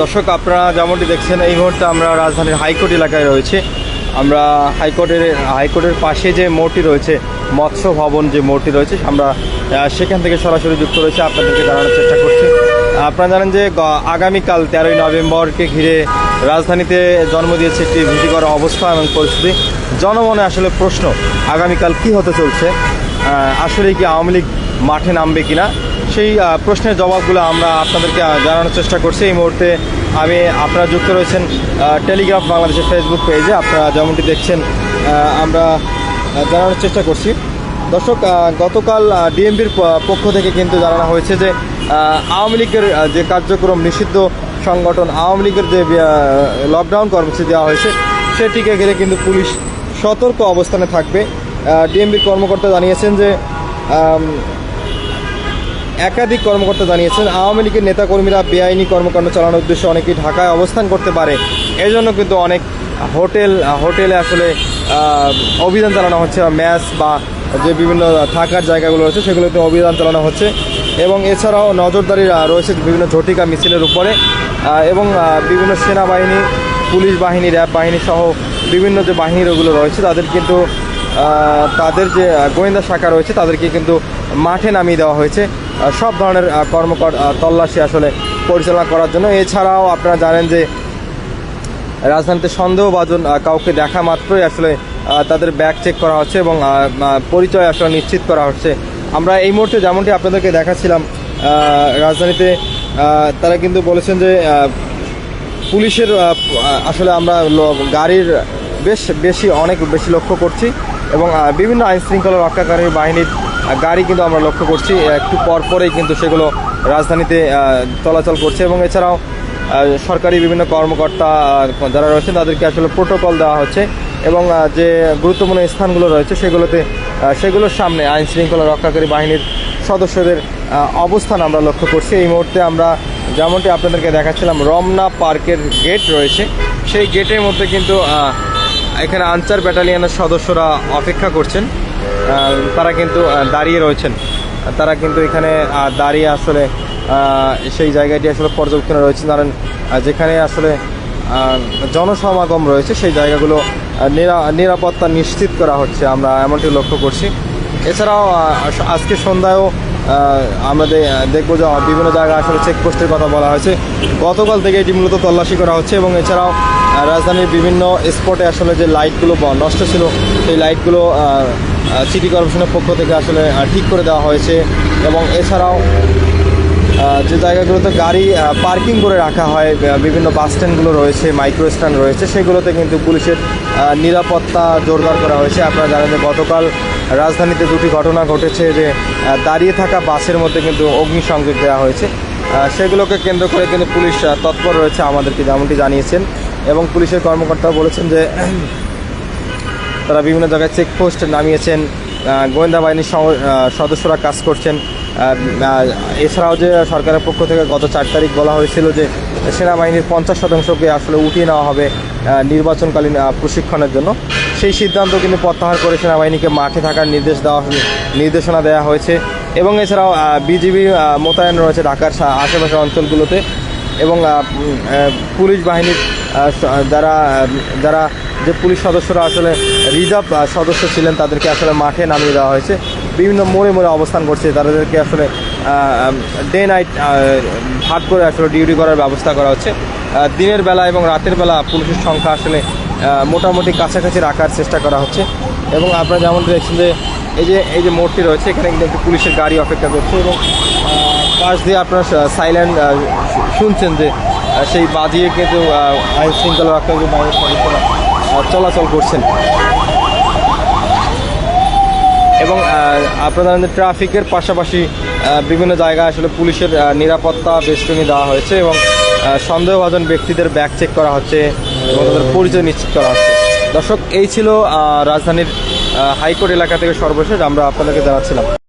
দর্শক, আপনারা যেমনটি দেখছেন, এই মুহূর্তে আমরা রাজধানীর হাইকোর্ট এলাকায় রয়েছে। আমরা হাইকোর্টের হাইকোর্টের পাশে যে মোড়টি রয়েছে, মৎস্য ভবন যে মোড়টি রয়েছে, আমরা সেখান থেকে সরাসরি যুক্ত রয়েছে। আপনাদেরকে জানানোর চেষ্টা করছি। আপনারা জানেন যে আগামীকাল তেরোই নভেম্বরকে ঘিরে রাজধানীতে জন্ম দিয়েছে একটি ভীতিকর অবস্থা এবং পরিস্থিতি। জনমনে আসলে প্রশ্ন, আগামীকাল কি হতে চলছে? আসলে কি আওয়ামী লীগ মাঠে নামবে কিনা? সেই প্রশ্নের জবাবগুলো আমরা আপনাদেরকে জানানোর চেষ্টা করছি। এই মুহূর্তে আমি, আপনারা যুক্ত রয়েছেন টেলিগ্রাফ বাংলাদেশের ফেসবুক পেজে আপনারা যেমনটি দেখছেন আমরা জানানোর চেষ্টা করছি। দর্শক গতকাল ডিএমপির পক্ষ থেকে কিন্তু জানানো হয়েছে যে আওয়ামী লীগের যে কার্যক্রম, নিষিদ্ধ সংগঠন, আওয়ামী লীগের যে লকডাউন কর্মসূচি দেওয়া হয়েছে, সেটিকে ঘিরে কিন্তু পুলিশ সতর্ক অবস্থানে থাকবে। ডিএমপির কর্মকর্তা জানিয়েছেন যে একাধিক কর্মকর্তা জানিয়েছেন, আওয়ামী লীগের নেতাকর্মীরা বেআইনি কর্মকাণ্ড চালানোর উদ্দেশ্যে অনেকেই ঢাকায় অবস্থান করতে পারে। এই জন্য কিন্তু অনেক হোটেল, হোটেলে আসলে অভিযান চালানো হচ্ছে বা ম্যাচ বা যে বিভিন্ন থাকার জায়গাগুলো রয়েছে, সেগুলোতে অভিযান চালানো হচ্ছে। এবং এছাড়াও নজরদারি রয়েছে বিভিন্ন ঝটিকা মিছিলের উপরে এবং বিভিন্ন সেনাবাহিনী, পুলিশ বাহিনী, র্যাব বাহিনী সহ বিভিন্ন যে বাহিনীগুলো রয়েছে, তাদের কিন্তু তাদের যে গোয়েন্দা শাখা রয়েছে, তাদেরকে কিন্তু মাঠে নামিয়ে দেওয়া হয়েছে। সব ধরনের কর্মকর তল্লাশি আসলে পরিচালনা করার জন্য। এছাড়াও আপনারা জানেন যে রাজধানীতে সন্দেহভাজন কাউকে দেখা মাত্রই আসলে তাদের ব্যাগ চেক করা হচ্ছে এবং পরিচয় আসলে নিশ্চিত করা হচ্ছে। আমরা এই মুহূর্তে যেমনটি আপনাদেরকে দেখাচ্ছিলাম রাজধানীতে তারা কিন্তু বলেছেন যে পুলিশের আসলে আমরা গাড়ির বেশ, বেশি, অনেক বেশি লক্ষ্য করছি। এবং বিভিন্ন আইন শৃঙ্খলা রক্ষাকারী বাহিনীর গাড়ি কিন্তু আমরা লক্ষ্য করছি। একটু পর পরেই কিন্তু সেগুলো রাজধানীতে চলাচল করছে এবং এছাড়াও সরকারি বিভিন্ন কর্মকর্তা যারা রয়েছেন তাদেরকে আসলে প্রোটোকল দেওয়া হচ্ছে এবং যে গুরুত্বপূর্ণ স্থানগুলো রয়েছে সেগুলোতে সেগুলোর সামনে আইন শৃঙ্খলা রক্ষাকারী বাহিনীর সদস্যদের অবস্থান আমরা লক্ষ্য করছি। এই মুহূর্তে আমরা যেমনটি আপনাদেরকে দেখাচ্ছিলাম, রমনা পার্কের গেট রয়েছে। সেই গেটের মধ্যে কিন্তু এখানে আনসার ব্যাটালিয়নের সদস্যরা অপেক্ষা করছেন। তারা কিন্তু দাঁড়িয়ে রয়েছেন। তারা কিন্তু এখানে দাঁড়িয়ে আসলে সেই জায়গাটি আসলে পর্যবেক্ষণে রয়েছে। কারণ যেখানে আসলে জনসমাগম রয়েছে, সেই জায়গাগুলো নিরা- নিরাপত্তা নিশ্চিত করা হচ্ছে। আমরা এমনটি লক্ষ্য করছি। এছাড়াও আজকে সন্ধ্যায়ও আমাদের দেখব যে বিভিন্ন জায়গায় আসলে চেকপোস্টের কথা বলা হয়েছে। গতকাল থেকে এটি মূলত তল্লাশি করা হচ্ছে এবং এছাড়াও রাজধানীর বিভিন্ন স্পটে আসলে যে লাইটগুলো নষ্ট ছিল, সেই লাইটগুলো সিটি কর্পোরেশনের পক্ষ থেকে আসলে ঠিক করে দেওয়া হয়েছে এবং এছাড়াও যে জায়গাগুলোতে গাড়ি পার্কিং করে রাখা হয় বিভিন্ন বাস স্ট্যান্ডগুলো রয়েছে মাইক্রো স্ট্যান্ড রয়েছে, সেগুলোতে কিন্তু পুলিশের নিরাপত্তা জোরদার করা হয়েছে। আপনারা জানেন যে গতকাল রাজধানীতে দুটি ঘটনা ঘটেছে যে দাঁড়িয়ে থাকা বাসের মধ্যে কিন্তু অগ্নিসংযোগ দেওয়া হয়েছে। সেগুলোকে কেন্দ্র করে কিন্তু পুলিশ তৎপর রয়েছে আমাদেরকে যেমনটি জানিয়েছেন। এবং পুলিশের কর্মকর্তা বলেছেন যে তারা বিভিন্ন জায়গায় চেকপোস্ট নামিয়েছেন গোয়েন্দা বাহিনীর সদস্যরা কাজ করছেন। এছাড়াও যে সরকারের পক্ষ থেকে গত চার তারিখ বলা হয়েছিল যে সেনাবাহিনীর পঞ্চাশ শতাংশকে আসলে উঠিয়ে নেওয়া হবে নির্বাচনকালীন প্রশিক্ষণের জন্য। সেই সিদ্ধান্ত কিন্তু প্রত্যাহার করে সেনাবাহিনীকে মাঠে থাকার নির্দেশ দেওয়া নির্দেশনা দেওয়া হয়েছে। এবং এছাড়াও বিজিবি মোতায়েন রয়েছে ঢাকার আশেপাশের অঞ্চলগুলোতে। এবং পুলিশ বাহিনীর যারা যারা যে পুলিশ সদস্যরা আসলে রিজার্ভ সদস্য ছিলেন, তাদেরকে আসলে মাঠে নামিয়ে দেওয়া হয়েছে। বিভিন্ন মোড়ে মোড়ে অবস্থান করছে, তাদেরকে আসলে ডে নাইট ভাগ করে আসলে ডিউটি করার ব্যবস্থা করা হচ্ছে। দিনের বেলা এবং রাতের বেলা পুলিশের সংখ্যা আসলে মোটামুটি কাছাকাছি রাখার চেষ্টা করা হচ্ছে। এবং আপনারা যেমন দেখছেন যে এই যে এই যে মোড়টি রয়েছে এখানে কিন্তু একটি পুলিশের গাড়ি অপেক্ষা করছে এবং পাশ দিয়ে আপনার সাইলেন্ট শুনছেন যে সেই বাজিয়ে কিন্তু আইন শৃঙ্খলা রক্ষাকারী বাহিনীর সদস্যরা চলাচল করছেন। এবং আহ, আপনারা ট্রাফিকের পাশাপাশি বিভিন্ন জায়গায় আসলে পুলিশের নিরাপত্তা বেষ্টনী দেওয়া হয়েছে এবং সন্দেহভাজন ব্যক্তিদের ব্যাগ চেক করা হচ্ছে এবং তাদের পরিচয় নিশ্চিত করা হচ্ছে। দর্শক এই ছিল রাজধানীর হাইকোর্ট এলাকা থেকে সর্বশেষ আমরা আপনাদেরকে জানাচ্ছিলাম।